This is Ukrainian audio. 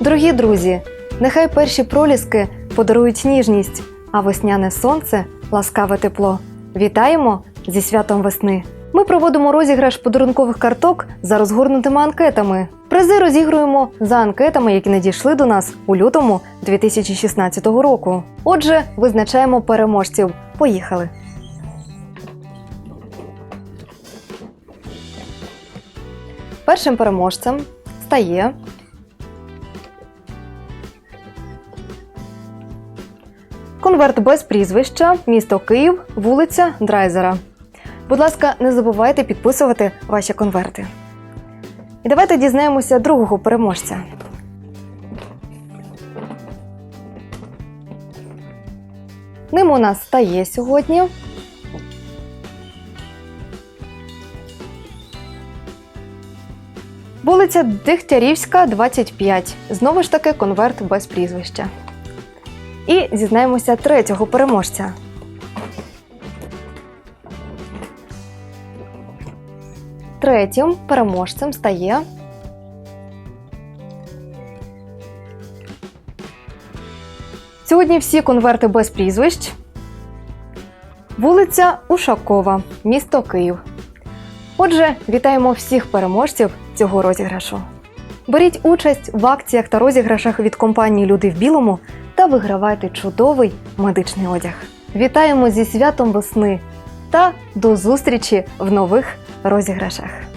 Дорогі друзі, нехай перші проліски подарують ніжність, а весняне сонце ласкаве тепло. Вітаємо зі святом весни! Ми проводимо розіграш подарункових карток за розгорнутими анкетами. Призи розігруємо за анкетами, які надійшли до нас у лютому 2016 року. Отже, визначаємо переможців. Поїхали! Першим переможцем стає конверт без прізвища, місто Київ, вулиця Драйзера. Будь ласка, не забувайте підписувати ваші конверти. І давайте дізнаємося другого переможця. Ним у нас стає сьогодні. Вулиця Дегтярівська, 25. Знову ж таки, конверт без прізвища. І зізнаємося третього переможця. Третім переможцем стає. Сьогодні всі конверти без прізвищ. Вулиця Ушакова, місто Київ. Отже, вітаємо всіх переможців цього розіграшу. Беріть участь в акціях та розіграшах від компанії Люди в білому та вигравайте чудовий медичний одяг. Вітаємо зі святом весни та до зустрічі в нових розіграшах.